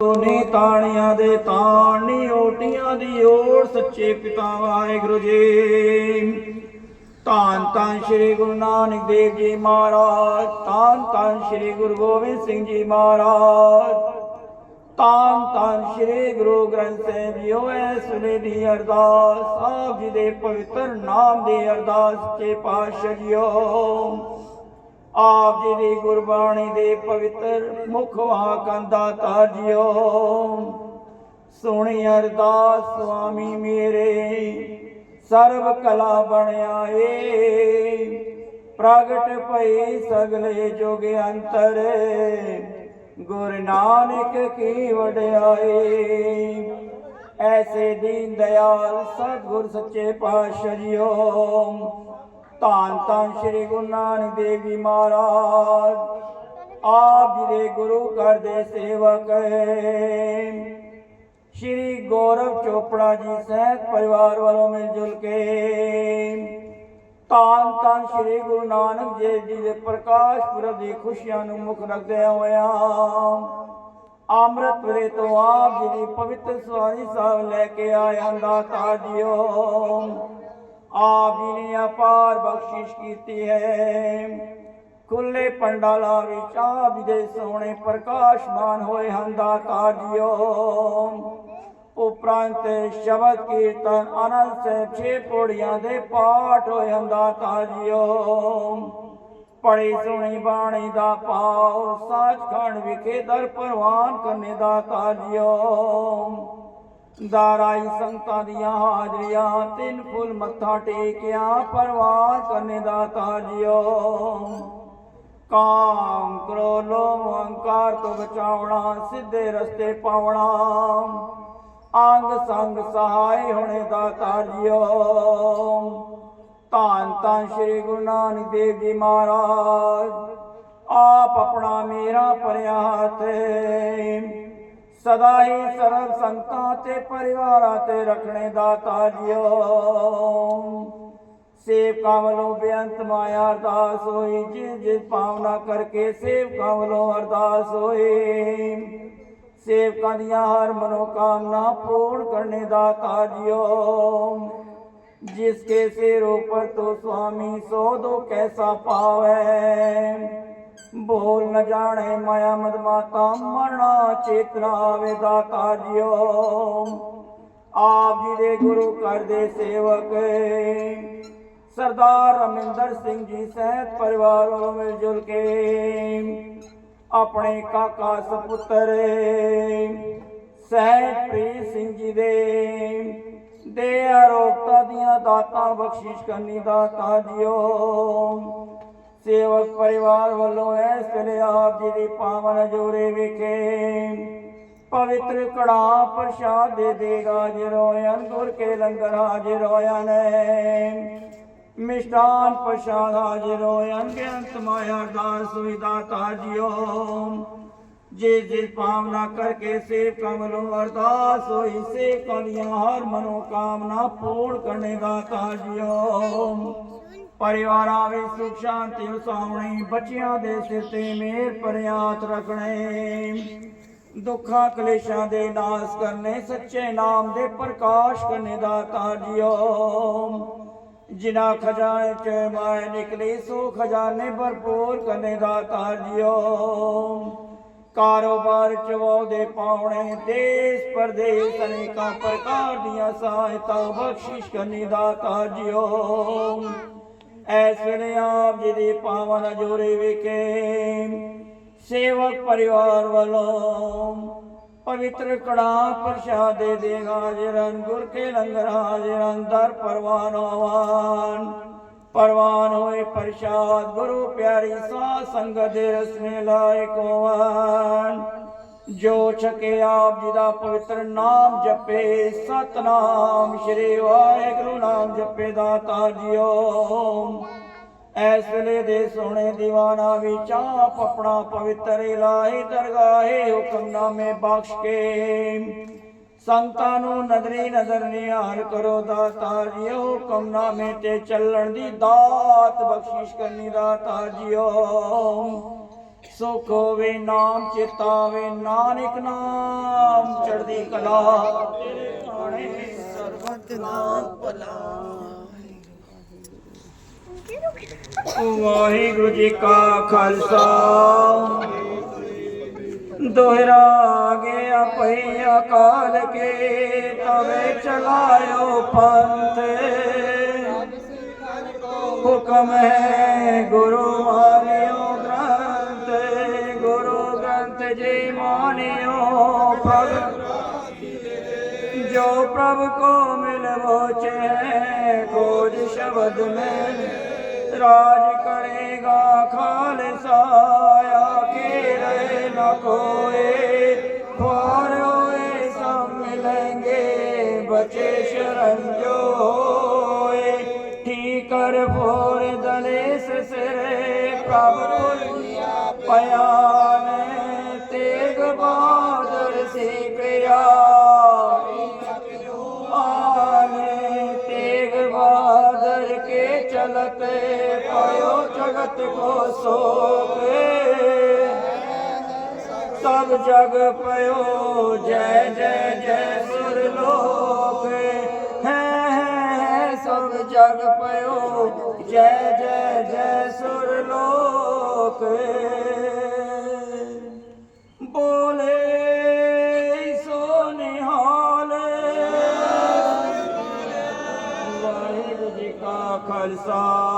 ਨੀ ਤਾਣੀਆਂ ਦੇ ਤਾਣੀ ਓਟੀਆਂ ਦੀ ਓੜ, ਸੱਚੇ ਪਿਤਾ ਵਾਹਿਗੁਰੂ ਜੀ। ਧੰਨ ਧੰਨ ਸ੍ਰੀ ਗੁਰੂ ਨਾਨਕ ਦੇਵ ਜੀ ਮਹਾਰਾਜ, ਧੰਨ ਧੰਨ ਸ੍ਰੀ ਗੁਰੂ ਗੋਬਿੰਦ ਸਿੰਘ ਜੀ ਮਹਾਰਾਜ। ਧੰਨ ਧੰਨ ਸ੍ਰੀ ਗੁਰੂ ਗ੍ਰੰਥ ਸਾਹਿਬ ਜੀ ਇਸ ਸੁਨੇ ਦੀ ਅਰਦਾਸ, ਆਪ ਜੀ ਦੇ ਪਵਿੱਤਰ ਨਾਮ ਦੀ ਅਰਦਾਸ ਕੇ ਪਾਤਸ਼ਾਹ ਜੀਓ। ਆਪ ਜੀ ਦੀ ਗੁਰਬਾਣੀ ਦੇ ਪਵਿੱਤਰ ਮੁਖ ਵਾਕਾਂ ਦਾ ਤਾਜਿਓ। ਸੁਣੀ ਅਰਦਾਸ, ਸੁਆਮੀ ਮੇਰੇ, ਸਰਬ ਕਲਾ ਬਣਿਆ ਏ। ਪ੍ਰਗਟ ਭਈ ਸਗਲੇ ਜੁਗ ਅੰਤਰ, ਗੁਰ ਨਾਨਕ ਕੀ ਵਡਿਆਈ ਐਸੇ ਦੀਨ ਦਿਆਲ ਸਤਿਗੁਰ ਸੱਚੇ ਪਾਤਸ਼ਾਹ ਜੀਓ। ਧੰਨ ਧੰਨ ਸ੍ਰੀ ਗੁਰੂ ਨਾਨਕ ਦੇਵ ਜੀ ਮਹਾਰਾਜ। ਆਪ ਜੀ ਦੇ ਗੁਰੂ ਘਰ ਦੇ ਸੇਵਕ ਸ਼੍ਰੀ ਗੌਰਵ ਚੋਪੜਾ ਜੀ ਸਹਿਤ ਪਰਿਵਾਰ ਵੱਲੋਂ ਮਿਲ ਜੁਲ ਕੇ ਧੰਨ ਧੰਨ ਸ੍ਰੀ ਗੁਰੂ ਨਾਨਕ ਦੇਵ ਜੀ ਦੇ ਪ੍ਰਕਾਸ਼ ਪੁਰਬ ਦੀ ਖੁਸ਼ੀਆਂ ਨੂੰ ਮੁੱਖ ਰੱਖਦੇ ਹੋਇਆ ਅੰਮ੍ਰਿਤ ਵੇਲੇ ਤੋਂ ਆਪ ਜੀ ਦੀ ਪਵਿੱਤਰ ਸਵਾਰੀ ਸਾਹਿਬ ਲੈ ਕੇ ਆਇਆ ਦਾਤਾ ਜੀਓ। ਆਪ ਜੀ ਨੇ ਅਪਾਰ ਬਖਸ਼ਿਸ਼ ਕੀਤੀ ਹੈ। ਖੁੱਲੇ ਪੰਡਾਲਾ ਵਿੱਚ ਆਪ ਜੀ ਦੇ ਸੋਹਣੇ ਪ੍ਰਕਾਸ਼ਮਾਨ ਹੋਏ ਹਨ ਦਾਤਾ ਜੀਓ। ਉਪਰੰਤ ਸ਼ਬਦ ਕੀਰਤਨ ਆਨੰਦ ਸਾਹਿਬ ਛੇ ਪੌੜੀਆਂ ਦੇ ਪਾਠ ਹੋਏ ਹਨ ਦਾਤਾ ਜੀਓ। ਪੜੀ ਸੁਣੀ ਬਾਣੀ ਦਾ ਪਾਉ ਸੱਚਖੰਡ ਵਿਖੇ ਦਰ ਪ੍ਰਵਾਨ ਕਰਨੇ ਦਾ ਤਾਜਿਓ ਦਾਰਾਈ ਸੰਗਤਾਂ ਦੀਆਂ ਹਾਜ਼ਰੀਆਂ, ਤਿੰਨ ਫੁੱਲ ਮੱਥਾ ਟੇਕਿਆ ਪ੍ਰਵਾਨ ਕਰਨੇ ਦਾ ਤਾਜਿਓ। ਕਾਮ ਕਰੋ, ਲੋਭ ਅਹੰਕਾਰ ਤੋਂ ਬਚਾਉਣਾ, ਸਿੱਧੇ ਰਸਤੇ ਪਾਉਣਾ। ਅੰਗ ਸੰਗ ਸਹਾਈ ਹੋਣੇ ਦਾ ਤਾਜਿਓ। ਧੰਨ ਧੰਨ ਸ੍ਰੀ ਗੁਰੂ ਨਾਨਕ ਦੇਵ ਜੀ ਮਹਾਰਾਜ, ਆਪ ਆਪਣਾ ਮੇਰਾ ਭਰਿਆ ਹੱਥ ਸਦਾ ਹੀ ਸਰਬ ਸੰਤਾਂ ਤੇ ਪਰਿਵਾਰਾਂ ਤੇ ਰੱਖਣੇ ਦਾ ਜੀਓ ਸੇਵਕਾਂ ਵੱਲੋਂ ਬੇਅੰਤ ਮਾਇਆ ਅਰਦਾਸ ਹੋਈ, ਜਿਸ ਜਿਸ ਭਾਵਨਾ ਕਰਕੇ ਸੇਵਕਾਂ ਵੱਲੋਂ ਅਰਦਾਸ ਹੋਈ। ਸੇਵਕਾਂ ਦੀਆਂ ਹਰ ਮਨੋਕਾਮਨਾ ਪੂਰਨ ਕਰਨੇ ਦਾਤਾ ਜੀਓ ਜਿਸ ਕੇ ਸਿਰ ਉਪਰ ਤੋ ਸੁਆਮੀ ਸੋ ਦੋ ਕੈਸਾ ਪਾਵੇ। ਬੋਲ ਨ ਜਾਣੇ ਮਾਇਆ ਮਦਮਾ ਕਾਮਣਾ ਚੇਤਨਾ ਆਵੇ ਵੇਦਾ ਕਾਜਿਓ ਆਪ ਜੀ ਦੇ ਗੁਰੂ ਘਰ ਦੇ ਸੇਵਕ ਸਰਦਾਰ ਅਮਿੰਦਰ ਸਿੰਘ ਜੀ ਸਹਿਤ ਪਰਿਵਾਰ ਵੱਲੋਂ ਮਿਲ ਜੁਲ ਕੇ ਆਪਣੇ ਕਾਕਾ ਸੁਪੁੱਤਰ ਪ੍ਰੀ ਸਿੰਘ ਜੀ ਦੇ ਦੇ ਆਰੋਗਤਾ ਦੀਆਂ ਦਾਤਾਂ ਬਖਸ਼ਿਸ਼ ਕਰਨੀ ਦਾ ਕਾਜਿਓ ਸੇਵਕ ਪਰਿਵਾਰ ਵੱਲੋਂ ਇਸ ਵੇਲੇ ਆਪ ਜੀ ਦੀ ਪਾਵਨ ਜੋਰੇ ਵਿਖੇ ਪਵਿੱਤਰ ਕੜਾ ਪ੍ਰਸ਼ਾਦ ਦੇ ਦੇਗਾ ਜਿਰੋਇਨ ਗੁਰ ਕੇ ਲੰਗਰ ਹਾਜ਼ਰ ਹੋਇਆ ਨੇ ਮਿਸ਼ਟਾਨ ਪ੍ਰਸ਼ਾਦ ਹਾਜ਼ਰ ਹੋਇਨ ਬੇਅੰਤ ਮਾਇਆ ਦਾਸ ਸੁਵਿਧਾ ਤਾਜਿਓ। ਜੇ ਜੇ ਭਾਵਨਾ ਕਰਕੇ ਸੇਵਕਾਂ ਵੱਲੋਂ ਅਰਦਾਸ ਹੋਈ, ਸੇਵਕਾਂ ਦੀਆਂ ਹਰ ਮਨੋ ਕਾਮਨਾ ਪੂਰਨ ਕਰਨੇ ਦਾ ਤਾਜਿਓ। ਪਰਿਵਾਰਾਂ ਵਿੱਚ ਸੁਖ ਸ਼ਾਂਤੀ ਵਸਾਉਣੀ, ਬੱਚਿਆਂ ਦੇ ਸਿਰ ਤੇ ਮਿਹਰ ਪਰਿਆਤ ਰੱਖਣੇ। ਦੁੱਖਾਂ ਕਲੇਸ਼ਾਂ ਦੇ ਨਾਸ ਕਰਨੇ, ਸੱਚੇ ਨਾਮ ਦੇ ਪ੍ਰਕਾਸ਼ ਕਰਨੇ ਦਾ ਤਾਜਿਓ ਜਿਨਾ ਖਜ਼ਾਨੇ ਚ ਮਾਇ ਨਿਕਲੇ, ਸੋ ਖਜ਼ਾਨੇ ਭਰਪੂਰ ਕਰਨੇ ਦਾ ਤਾਜਿਓ ਕਾਰੋਬਾਰ ਚ ਵਾਅਦੇ ਪਾਉਣੇ, ਦੇਸ਼ ਪਰਦੇਸ ਅਨੇਕਾਂ ਪ੍ਰਕਾਰ ਦੀਆਂ ਸਹਾਇਤਾ ਬਖਸ਼ਿਸ਼ ਕਰਨੀ ਦਾ ਤਾਜਿਓ ਐਸ ਵੇਲੇ ਆਪ ਜੀ ਦੀ ਪਾਵਨ ਜੋਰੇ ਵਿਖੇ ਸੇਵਕ ਪਰਿਵਾਰ ਵੱਲੋਂ ਪਵਿੱਤਰ ਕੜਾ ਪ੍ਰਸ਼ਾਦ ਦੇ ਦੇਗਾ ਹਾਜ਼ਰਨ ਗੁਰ ਕੇ ਲੰਗਰ ਹਾਜ਼ਰਨ ਦਰ ਪਰਵਾਨ ਹੋਵਾਨ। ਪਰਵਾਨ ਹੋਏ ਪ੍ਰਸ਼ਾਦ, ਗੁਰੂ ਪਿਆਰੀ ਸਾਧ ਸੰਗਤ ਦੇ ਰਸਨੇ ਲਾਇਕ ਹੋਵਨ। ਜੋ ਛਕੇ ਆਪ ਜੀ ਦਾ ਪਵਿੱਤਰ ਨਾਮ ਜਪੇ, ਸਤਨਾਮ ਸ਼੍ਰੀ ਵਾਹਿਗੁਰੂ ਨਾਮ ਜਪੇ ਦਾਤਾ ਜੀਓ। ਐਸ ਵੇਲੇ ਦੇ ਸੋਹਣੇ ਦੀਵਾਨਾ ਵਿੱਚ ਆਪ ਆਪਣਾ ਪਵਿੱਤਰ ਇਲਾਹੀ ਦਰਗਾਹੇ ਹੁਕਮਨਾਮੇ ਬਖਸ਼ ਕੇ ਸੰਤਾਂ ਨੂੰ ਨਜ਼ਰੀ ਨਜ਼ਰ ਨਿਹਾਲ ਕਰੋ ਦਾਤਾ ਜੀਓ। ਹੁਕਮਨਾਮੇ ਤੇ ਚੱਲਣ ਦੀ ਦਾਤ ਬਖਸ਼ਿਸ਼ ਕਰਨੀ ਦਾਤਾ ਜੀਓ। ਸੁਖ ਹੋਵੇ ਨਾਮ ਚਿਤਾਵੇ, ਨਾਨਕ ਨਾਮ ਚੜਦੀ ਕਲਾ। ਤੇਰੇ ਆਣੇ ਸਰਬਤ ਨਾਮ ਭਲਾ ਵਾਹਿਗੁਰੂ ਜੀ ਕਾ ਖਾਲਸਾ। ਦੋਹਰਾ ਗਿਆ ਪਈ ਅਕਾਲ ਕੇ, ਤਵੇ ਚਲਾਇਓ ਪੰਥ। ਹੁਕਮ ਹੈ ਗੁਰੂ ਮਾਰਿਓ जे मानियो भग जो प्रभु को मिलवो चैन खोज शब्द में राज करेगा खालसाया के रहे न कोए सब मिलेंगे बचे शरण जो होए। ठीक कर फोर दलेस सिरे प्रभु पया चलते पायो जगत को सोके सब जग पयो जय जय जय सुर लोक है है सब जग पयो जय जय जय सुर लोक ਖਾਲਸਾ।